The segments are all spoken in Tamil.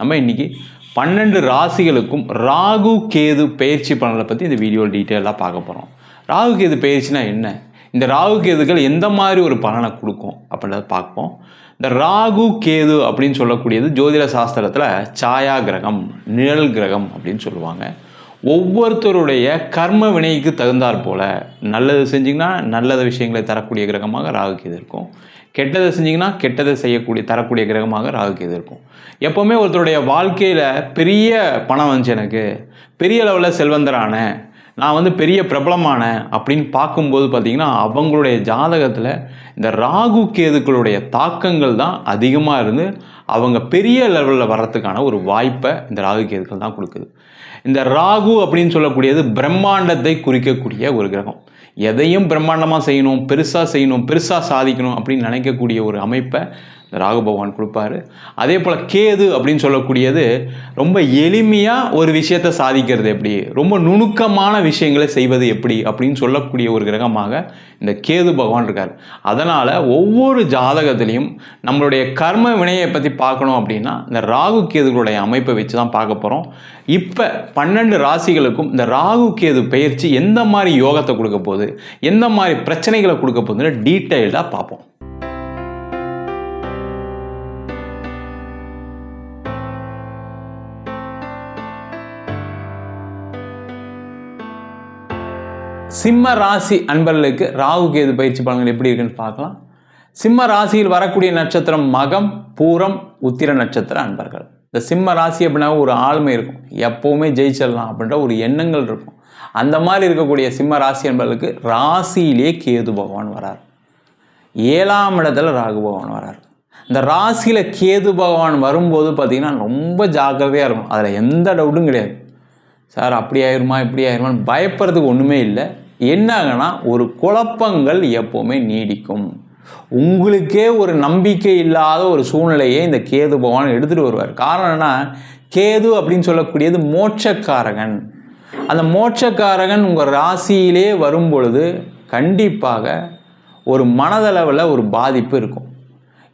நம்ம இன்றைக்கி பன்னெண்டு ராசிகளுக்கும் ராகு கேது பயிற்சி பலனை பற்றி இந்த வீடியோ டீட்டெயிலாக பார்க்க போகிறோம் ராகு கேது பயிற்சினா என்ன? இந்த ராகு கேதுகள் எந்த மாதிரி ஒரு பலனை கொடுக்கும் அப்படின்றத பார்ப்போம். இந்த ராகு கேது அப்படின்னு சொல்லக்கூடியது ஜோதிட சாஸ்திரத்தில் சாயா கிரகம் நிழல் கிரகம் அப்படின்னு சொல்லுவாங்க. ஒவ்வொருத்தருடைய கர்ம வினைக்கு தகுந்தாற் போல நல்லது செஞ்சிங்கன்னா நல்லத விஷயங்களை தரக்கூடிய கிரகமாக ராகு இருக்கும். கெட்டதை செஞ்சிங்கன்னா கெட்டதை செய்யக்கூடிய தரக்கூடிய கிரகமாக ராகு இருக்கும். எப்போவுமே ஒருத்தருடைய வாழ்க்கையில் பெரிய பணம் வந்துச்சு எனக்கு பெரிய லெவலில் செல்வந்தரான நான் வந்து பெரிய பிரபலமான அப்படின்னு பார்க்கும்போது பார்த்திங்கன்னா அவங்களுடைய ஜாதகத்தில் இந்த ராகு கேதுக்களுடைய தாக்கங்கள் தான் அதிகமாக இருந்து அவங்க பெரிய லெவலில் வர்றதுக்கான ஒரு வாய்ப்பை இந்த ராகு கேதுக்கள் தான் கொடுக்குது. இந்த ராகு அப்படின்னு சொல்லக்கூடியது பிரம்மாண்டத்தை குறிக்கக்கூடிய ஒரு கிரகம். எதையும் பிரம்மாண்டமாக செய்யணும் பெருசாக செய்யணும் பெருசாக சாதிக்கணும் அப்படின்னு நினைக்கக்கூடிய ஒரு அமைப்பை ராகு பகவான் கொடுப்பாரு. அதே போல் கேது அப்படின்னு சொல்லக்கூடியது ரொம்ப எளிமையாக ஒரு விஷயத்தை சாதிக்கிறது எப்படி? ரொம்ப நுணுக்கமான விஷயங்களை செய்வது எப்படி? அப்படின்னு சொல்லக்கூடிய ஒரு கிரகமாக இந்த கேது பகவான் இருக்கார். அதனால் ஒவ்வொரு ஜாதகத்திலையும் நம்மளுடைய கர்ம வினையை பற்றி பார்க்கணும் அப்படின்னா இந்த ராகு கேதுகளுடைய அமைப்பை வச்சு தான் பார்க்க போகிறோம் இப்போ பன்னெண்டு ராசிகளுக்கும் இந்த ராகு கேது பயிற்சி எந்த மாதிரி யோகத்தை கொடுக்க போகுது? எந்த மாதிரி பிரச்சனைகளை கொடுக்க போகுதுன்னு டீட்டெயில்டாக பார்ப்போம். சிம்ம ராசி அன்பர்களுக்கு ராகு கேது பயிற்சி பலன்கள் எப்படி இருக்குன்னு பார்க்கலாம். சிம்ம ராசியில் வரக்கூடிய நட்சத்திரம் மகம் பூரம் உத்திர நட்சத்திர அன்பர்கள். இந்த சிம்ம ராசி அப்படின்னா ஒரு ஆளுமை இருக்கும். எப்போவுமே ஜெயிச்சிடலாம் அப்படின்ற ஒரு எண்ணங்கள் இருக்கும். அந்த மாதிரி இருக்கக்கூடிய சிம்ம ராசி அன்பர்களுக்கு ராசியிலே கேது பகவான் வரார். ஏழாம் இடத்துல ராகு பகவான் வரார். இந்த ராசியில் கேது பகவான் வரும்போது பார்த்திங்கன்னா ரொம்ப ஜாக்கிரதையாக இருக்கும். அதில் எந்த டவுட்டும் கிடையாது. சார் அப்படி ஆயிருமா இப்படி ஆயிருமான்னு பயப்படுறதுக்கு ஒன்றுமே இல்லை. என்ன ஒரு குழப்பங்கள் எப்போவுமே நீடிக்கும். உங்களுக்கே ஒரு நம்பிக்கை இல்லாத ஒரு சூழ்நிலையை இந்த கேது பகவான் எடுத்துகிட்டு வருவார். காரணம் என்ன கேது அப்படின்னு சொல்லக்கூடியது மோட்சக்காரகன். அந்த மோட்சக்காரகன் உங்கள் ராசியிலே வரும் பொழுது கண்டிப்பாக ஒரு மனதளவில் ஒரு பாதிப்பு இருக்கும்.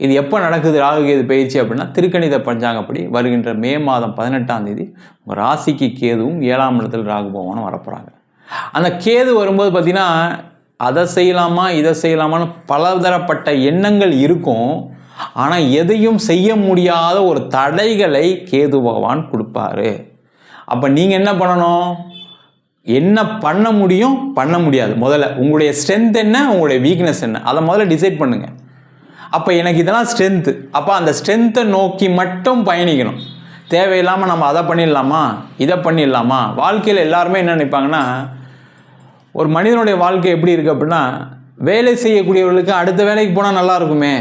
இது எப்போ நடக்குது? ராகுகேது பயிற்சி அப்படின்னா திருக்கணித பஞ்சாங்கப்படி வருகின்ற மே மாதம் பதினெட்டாம் தேதி உங்கள் ராசிக்கு கேதுவும் ஏழாம் இடத்தில் ராகு பகவானும் வரப்போகிறாங்க அந்த கேது வரும்போது பார்த்திங்கன்னா அதை செய்யலாமா இதை செய்யலாமான்னு பலதரப்பட்ட எண்ணங்கள் இருக்கும். ஆனால் எதையும் செய்ய முடியாத ஒரு தடைகளை கேது பகவான் கொடுப்பாரு. அப்போ நீங்கள் என்ன பண்ணணும்? என்ன பண்ண முடியும் பண்ண முடியாது. முதல்ல உங்களுடைய ஸ்ட்ரென்த் என்ன உங்களுடைய வீக்னஸ் என்ன? அதை முதல்ல டிசைட் பண்ணுங்கள் அப்போ எனக்கு இதெல்லாம் ஸ்ட்ரென்த்து அப்போ அந்த ஸ்ட்ரென்த்தை நோக்கி மட்டும் பயணிக்கணும். தேவையில்லாமல் நம்ம அதை பண்ணிடலாமா? இதை பண்ணிடலாமா? வாழ்க்கையில் எல்லாருமே என்ன நினைப்பாங்கன்னா ஒரு மனிதனுடைய வாழ்க்கை எப்படி இருக்குது அப்படின்னா வேலை செய்யக்கூடியவர்களுக்கு அடுத்த வேலைக்கு போனால் நல்லா இருக்குமே.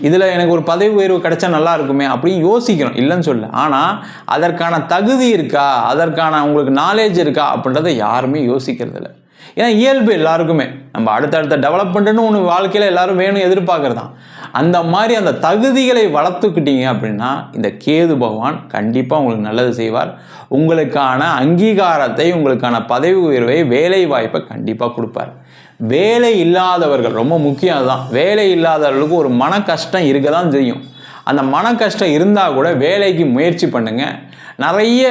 இதில் எனக்கு ஒரு பதவி உயர்வு கிடைச்சா நல்லா இருக்குமே அப்படின்னு யோசிக்கணும். இல்லைன்னு சொல்ல ஆனால் அதற்கான தகுதி இருக்கா? அதற்கான உங்களுக்கு நாலேஜ் இருக்கா? அப்படின்றத யாருமே யோசிக்கிறது இல்லை ஏன்னா இயல்பு எல்லாருக்குமே? நம்ம அடுத்தடுத்த டெவலப்மெண்ட்டுன்னு ஒன்று வாழ்க்கையில் எல்லாரும் வேணும் எதிர்பார்க்குறதான் அந்த மாதிரி அந்த தகுதிகளை வளர்த்துக்கிட்டீங்க அப்படின்னா இந்த கேது பகவான் கண்டிப்பாக உங்களுக்கு நல்லது செய்வார். உங்களுக்கான அங்கீகாரத்தை உங்களுக்கான பதவி உயர்வை வேலை வாய்ப்பை கண்டிப்பாக கொடுப்பார். வேலை இல்லாதவர்கள் ரொம்ப முக்கியம் அதுதான். வேலை இல்லாதவர்களுக்கு ஒரு மன கஷ்டம் இருக்க தான் செய்யும். அந்த மன கஷ்டம் இருந்தால் கூட வேலைக்கு முயற்சி பண்ணுங்கள் நிறைய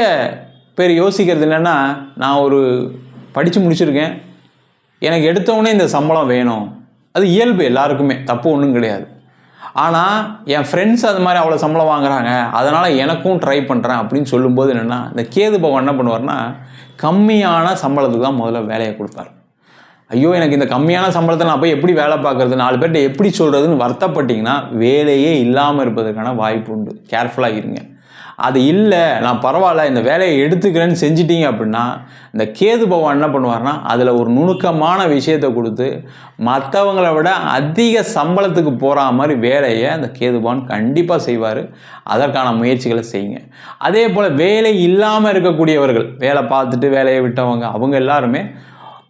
பேர் யோசிக்கிறது என்னென்னா நான் ஒரு படித்து முடிச்சிருக்கேன். எனக்கு எடுத்தவொடனே இந்த சம்பளம் வேணும். அது இயல்பு எல்லாருக்குமே. தப்பு ஒன்றும் கிடையாது. ஆனால் என் ஃப்ரெண்ட்ஸ் அது மாதிரி அவ்வளோ சம்பளம் வாங்குறாங்க. அதனால் எனக்கும் ட்ரை பண்ணுறேன் அப்படின்னு சொல்லும்போது என்னென்னா இந்த கேது பகவான் என்ன பண்ணுவார்னா கம்மியான சம்பளத்துக்கு தான் முதல்ல வேலையை கொடுப்பார். ஐயோ எனக்கு இந்த கம்மியான சம்பளத்தை நான் போய் எப்படி வேலை பார்க்குறது நாலு பேர்கிட்ட எப்படி சொல்கிறதுன்னு வருத்தப்பட்டிங்கன்னா வேலையே இல்லாமல் இருப்பதற்கான வாய்ப்பு உண்டு. கேர்ஃபுல்லாக இருங்க. அது இல்லை நான் பரவாயில்ல இந்த வேலையை எடுத்துக்கிறேன்னு செஞ்சிட்டீங்க அப்படின்னா இந்த கேது பகவான் என்ன பண்ணுவார்னா அதில் ஒரு நுணுக்கமான விஷயத்தை கொடுத்து மற்றவங்களை விட அதிக சம்பளத்துக்கு போகிற மாதிரி வேலையை அந்த கேது பகவான் கண்டிப்பாக செய்வார். அதற்கான முயற்சிகளை செய்யுங்க. அதே போல் வேலை இல்லாமல் இருக்கக்கூடியவர்கள் வேலை பார்த்துட்டு வேலையை விட்டவங்க அவங்க எல்லாருமே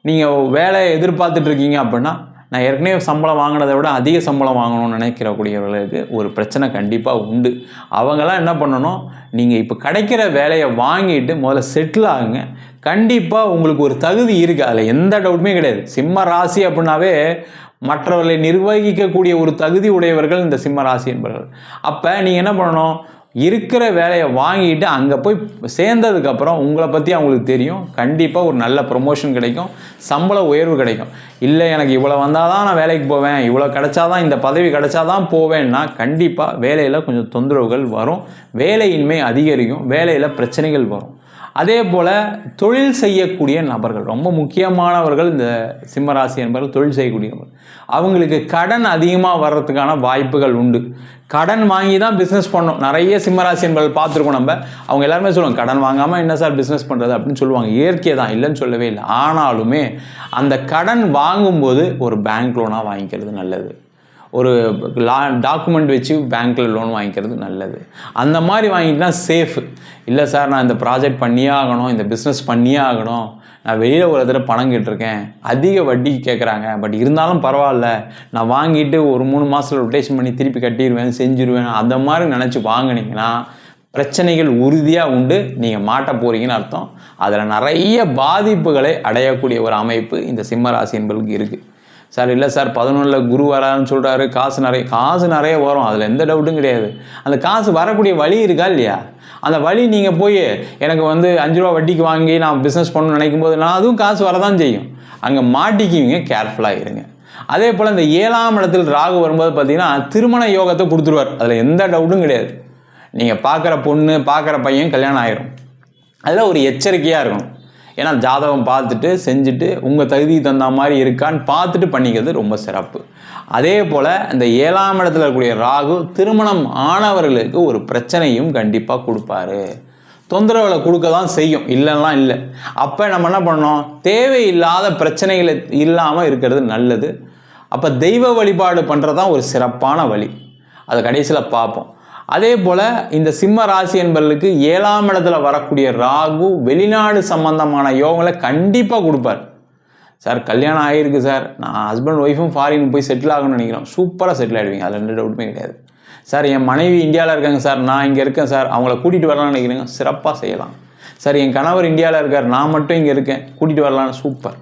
நீங்கள் வேலையை எதிர்பார்த்துட்ருக்கீங்க அப்படின்னா நான் ஏற்கனவே சம்பளம் வாங்கினதை விட அதிக சம்பளம் வாங்கணும்னு நினைக்கிறக்கூடியவர்களுக்கு ஒரு பிரச்சனை கண்டிப்பாக உண்டு. அவங்கெல்லாம் என்ன பண்ணணும்? நீங்கள் இப்போ கிடைக்கிற வேலையை வாங்கிட்டு முதல்ல செட்டில் ஆகுங்க. கண்டிப்பாக உங்களுக்கு ஒரு தகுதி இருக்குது அதில் எந்த டவுட்டுமே கிடையாது. சிம்ம ராசி அப்படின்னாவே மற்றவர்களை நிர்வகிக்கக்கூடிய ஒரு தகுதி உடையவர்கள் இந்த சிம்ம ராசி என்பவர்கள். அப்போ நீங்கள் என்ன பண்ணணும்? இருக்கிற வேலையை வாங்கிட்டு அங்கே போய் சேர்ந்ததுக்கப்புறம் உங்களை பற்றி அவங்களுக்கு தெரியும். கண்டிப்பாக ஒரு நல்ல ப்ரொமோஷன் கிடைக்கும். சம்பள உயர்வு கிடைக்கும். இல்லை எனக்கு இவ்வளோ வந்தால் தான் நான் வேலைக்கு போவேன். இவ்வளோ கிடைச்சாதான் இந்த பதவி கிடைச்சாதான் போவேன்னா கண்டிப்பாக வேலையில் கொஞ்சம் தொந்தரவுகள் வரும். வேலையின்மை அதிகரிக்கும். வேலையில் பிரச்சனைகள் வரும். அதே போல் தொழில் செய்யக்கூடிய நபர்கள் ரொம்ப முக்கியமானவர்கள் இந்த சிம்மராசி என்பவர்கள் தொழில் செய்யக்கூடியவர்கள். அவங்களுக்கு கடன் அதிகமாக வர்றதுக்கான வாய்ப்புகள் உண்டு. கடன் வாங்கி தான் பிஸ்னஸ் பண்ணோம் நிறைய சிம்மராசி என்பவர்கள் பார்த்துருக்கோம் நம்ம. அவங்க எல்லாருமே சொல்லுவாங்க கடன் வாங்காமல் என்ன சார் பிஸ்னஸ் பண்ணுறது அப்படின்னு சொல்லுவாங்க. இயற்கை தான் இல்லைன்னு சொல்லவே இல்லை. ஆனாலுமே அந்த கடன் வாங்கும்போது ஒரு பேங்க் லோனாக வாங்கிக்கிறது நல்லது. ஒரு லா டாக்குமெண்ட் வச்சு பேங்க்கில் லோன் வாங்கிக்கிறது நல்லது. அந்த மாதிரி வாங்கிட்டுனா சேஃபு இல்லை சார் நான் இந்த ப்ராஜெக்ட் பண்ணியே ஆகணும் இந்த பிஸ்னஸ் பண்ணியே ஆகணும். நான் வெளியில் ஒரு தடவை பணம் கேட்டிருக்கேன். அதிக வட்டி கேட்குறாங்க பட் இருந்தாலும் பரவாயில்ல. நான் வாங்கிட்டு ஒரு மூணு மாதத்தில் ரொட்டேஷன் பண்ணி திருப்பி கட்டிடுவேன் செஞ்சுருவேன். அந்த மாதிரி நினச்சி வாங்கினீங்கன்னா பிரச்சனைகள் உறுதியாக உண்டு. நீங்கள் மாட்ட போகிறீங்கன்னு அர்த்தம். அதில் நிறைய பாதிப்புகளை அடையக்கூடிய ஒரு அமைப்பு இந்த சிம்ம ராசி என்பதுக்கு இருக்குது சார் இல்லை சார் பதினொன்றில் குரு வரான்னு சொல்கிறாரு காசு நிறைய காசு நிறைய வரும். அதில் எந்த டவுட்டும் கிடையாது. அந்த காசு வரக்கூடிய வழி இருக்கா இல்லையா? அந்த வழி நீங்கள் போய் எனக்கு வந்து அஞ்சு ரூபா வட்டிக்கு வாங்கி நான் பிஸ்னஸ் பண்ணணும்னு நினைக்கும் போது நான் அதுவும் காசு வரதான் செய்யும். அங்கே மாட்டிக்குவீங்க கேர்ஃபுல்லாக இருங்க. அதே போல் இந்த ஏழாம் இடத்தில் ராகு வரும்போது பார்த்தீங்கன்னா திருமண யோகத்தை கொடுத்துருவார். அதில் எந்த டவுட்டும் கிடையாது. நீங்கள் பார்க்குற பொண்ணு பார்க்குற பையன் கல்யாணம் ஆயிரும். அதில் ஒரு எச்சரிக்கையாக இருக்கணும். ஏன்னா ஜாதகம் பார்த்துட்டு செஞ்சுட்டு உங்கள் தகுதிக்கு தந்த மாதிரி இருக்கான்னு பார்த்துட்டு பண்ணிக்கிறது ரொம்ப சிறப்பு. அதே போல் இந்த ஏழாம் இடத்துல இருக்கக்கூடிய ராகு திருமணம் ஆனவர்களுக்கு ஒரு பிரச்சனையும் கண்டிப்பாக கொடுப்பாரு. தொந்தரவுகளை கொடுக்க தான் செய்யும். இல்லைன்னா இல்லை. அப்போ நம்ம என்ன பண்ணோம் தேவையில்லாத பிரச்சனைகள் இல்லாமல் இருக்கிறது நல்லது. அப்போ தெய்வ வழிபாடு பண்ணுறது தான் ஒரு சிறப்பான வழி. அதை கடைசியில் பார்ப்போம். அதே போல் இந்த சிம்ம ராசி என்பவர்களுக்கு ஏழாம் இடத்துல வரக்கூடிய ராகு வெளிநாடு சம்பந்தமான யோகங்களை கண்டிப்பாக கொடுப்பார். சார் கல்யாணம் ஆகிருக்கு சார் நான் ஹஸ்பண்ட் ஒய்ஃபும் ஃபாரின் போய் செட்டில் ஆகணும்னு நினைக்கிறோம். சூப்பராக செட்டில் ஆகிடுவீங்க அதில் ரெண்டு டவுட்டுமே கிடையாது. சார் என் மனைவி இந்தியாவில் இருக்காங்க சார் நான் இங்கே இருக்கேன் சார் அவங்கள கூட்டிகிட்டு வரலாம்னு நினைக்கிறேங்க. சிறப்பாக செய்யலாம். சார் என் கணவர் இந்தியாவில் இருக்கார். நான் மட்டும் இங்கே இருக்கேன். கூட்டிகிட்டு வரலான்னு சூப்பர்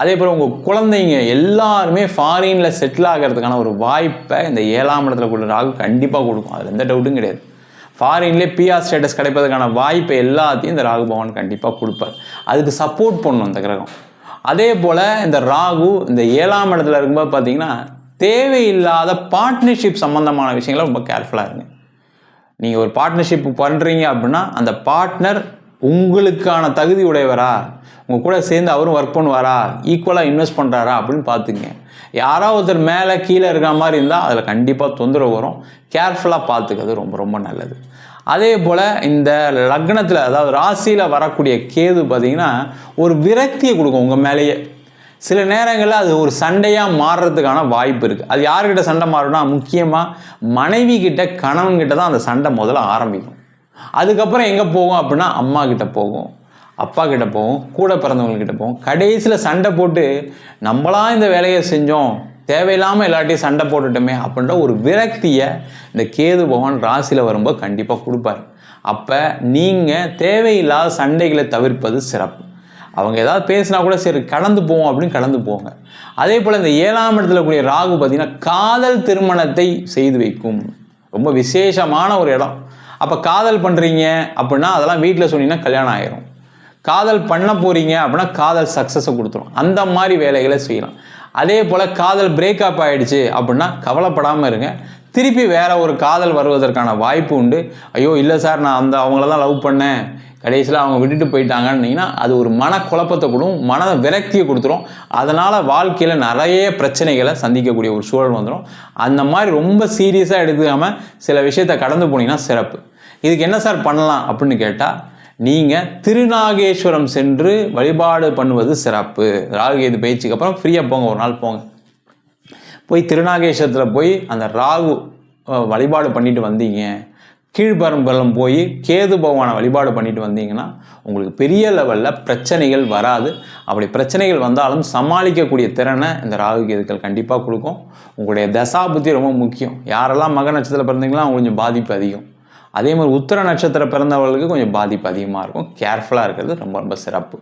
அதே போல் உங்கள் குழந்தைங்க எல்லாருமே ஃபாரினில் செட்டில் ஆகிறதுக்கான ஒரு வாய்ப்பை இந்த ஏழாம் இடத்துல கொடுக்குற ராகு கண்டிப்பாக கொடுக்கும். அதில் எந்த டவுட்டும் கிடையாது. ஃபாரின்லேயே பிஆர் ஸ்டேட்டஸ் கிடைப்பதற்கான வாய்ப்பை எல்லாத்தையும் இந்த ராகு பகவான் கண்டிப்பாக கொடுப்பார். அதுக்கு சப்போர்ட் பண்ணும் இந்த கிரகம். அதே போல் இந்த ராகு இந்த ஏழாம் இடத்துல இருக்கும்போது பார்த்தீங்கன்னா தேவையில்லாத பார்ட்னர்ஷிப் சம்மந்தமான விஷயங்களை ரொம்ப கேர்ஃபுல்லாக இருங்க. நீங்கள் ஒரு பார்ட்னர்ஷிப் பண்ணுறீங்க அப்படின்னா அந்த பார்ட்னர் உங்களுக்கான தகுதி உடையவரா? உங்கள் கூட சேர்ந்து அவரும் ஒர்க் பண்ணுவாரா? ஈக்குவலாக இன்வெஸ்ட் பண்ணுறாரா அப்படின்னு பார்த்துங்க. யாராவது ஒருத்தர் மேலே கீழே இருக்கிற மாதிரி இருந்தால் அதில் கண்டிப்பாக தொந்தரவு வரும். கேர்ஃபுல்லாக பார்த்துக்கிறது ரொம்ப ரொம்ப நல்லது. அதே போல் இந்த லக்னத்தில் அதாவது ராசியில் வரக்கூடிய கேது பார்த்திங்கன்னா ஒரு விரக்தியை கொடுக்கும் உங்கள் மேலேயே. சில நேரங்களில் அது ஒரு சண்டையாக மாறுறதுக்கான வாய்ப்பு இருக்குது அது யார்கிட்ட சண்டை மாறும்னா முக்கியமாக மனைவி கிட்ட கணவன்கிட்ட தான் அந்த சண்டை முதல்ல ஆரம்பிக்கும். அதுக்கப்புறம் எங்கே போகும் அப்படின்னா அம்மா கிட்ட போகும். அப்பா கிட்ட போகும் கூட பிறந்தவங்கக்கிட்ட போவோம் கடைசியில் சண்டை போட்டு நம்மளாம் இந்த வேலையை செஞ்சோம் தேவையில்லாமல் எல்லாட்டையும் சண்டை போட்டுட்டோமே அப்படின்ற ஒரு விரக்தியை இந்த கேது பகவான் ராசியில் வரும்போது கண்டிப்பாக கொடுப்பார். அப்போ நீங்கள் தேவையில்லாத சண்டைகளை தவிர்ப்பது சிறப்பு. அவங்க ஏதாவது பேசினா கூட சரி கடந்து போவோம் அப்படின்னு கடந்து போங்க. அதே போல் இந்த ஏழாம் இடத்துல கூடிய ராகு பார்த்திங்கன்னா காதல் திருமணத்தை செய்து வைக்கும். ரொம்ப விசேஷமான ஒரு இடம். அப்போ காதல் பண்ணுறீங்க அப்படின்னா அதெல்லாம் வீட்டில் சொன்னீங்கன்னா கல்யாணம் ஆயிரும். காதல் பண்ண போகிறீங்க அப்படின்னா காதல் சக்ஸஸை கொடுத்துரும். அந்த மாதிரி வேலைகளை செய்யலாம். அதே போல் காதல் பிரேக்கப் ஆகிடுச்சு அப்படின்னா கவலைப்படாமல் இருங்க. திருப்பி வேற ஒரு காதல் வருவதற்கான வாய்ப்பு உண்டு. ஐயோ இல்லை சார் நான் அந்த அவங்கள தான் லவ் பண்ணேன். கடைசியில் அவங்க விட்டுட்டு போயிட்டாங்கன்னீங்கன்னா அது ஒரு மனக்குழப்பத்தை கொடுக்கும் மன விரக்தியை கொடுத்துரும். அதனால் வாழ்க்கையில் நிறைய பிரச்சனைகளை சந்திக்கக்கூடிய ஒரு சூழல் வந்துடும் அந்த மாதிரி ரொம்ப சீரியஸாக எடுத்துக்காமல் சில விஷயத்தை கடந்து போனீங்கன்னா சிறப்பு. இதுக்கு என்ன சார் பண்ணலாம் அப்படின்னு கேட்டால் நீங்கள் திருநாகேஸ்வரம் சென்று வழிபாடு பண்ணுவது சிறப்பு. ராகுகேது பயிற்சிக்கு அப்புறம் ஃப்ரீயாக போங்க ஒரு நாள் போங்க. போய் திருநாகேஸ்வரத்தில் போய் அந்த ராகு வழிபாடு பண்ணிட்டு வந்தீங்க. கீழ்பரம்பலம் போய் கேது பகவானை வழிபாடு பண்ணிட்டு வந்தீங்கன்னா உங்களுக்கு பெரிய லெவலில் பிரச்சனைகள் வராது. அப்படி பிரச்சனைகள் வந்தாலும் சமாளிக்கக்கூடிய திறனை இந்த ராகு கேதுக்கள் கண்டிப்பாக கொடுக்கும். உங்களுடைய தசா புத்தி ரொம்ப முக்கியம். யாரெல்லாம் மக நட்சத்திரத்தில் பிறந்தீங்களோ அவங்க கொஞ்சம் பாதிப்பு அதிகம். அதே மாதிரி உத்தர நட்சத்திரம் பிறந்தவர்களுக்கு கொஞ்சம் பாதிப்பு அதிகமாக இருக்கும். கேர்ஃபுல்லாக இருக்கிறது ரொம்ப ரொம்ப சிறப்பு.